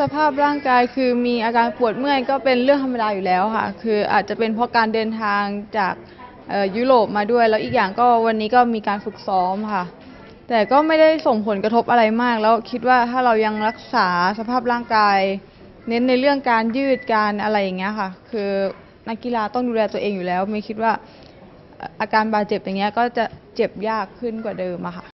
สภาพร่างกายคือมีอาการปวดเมื่อยก็เป็นเรื่องธรรมดาอยู่แล้วค่ะ คืออาจจะเป็นเพราะการเดินทางจากยุโรปมาด้วย แล้วอีกอย่างก็วันนี้ก็มีการฝึกซ้อมค่ะ แต่ก็ไม่ได้ส่งผลกระทบอะไรมาก แล้วคิดว่าถ้าเรายังรักษาสภาพร่างกาย เน้นในเรื่องการยืดการอะไรอย่างเงี้ยค่ะ คือนักกีฬาต้องดูแลตัวเองอยู่แล้ว ไม่คิดว่าอาการบาดเจ็บอย่างเงี้ยก็จะเจ็บยากขึ้นกว่าเดิมอะค่ะ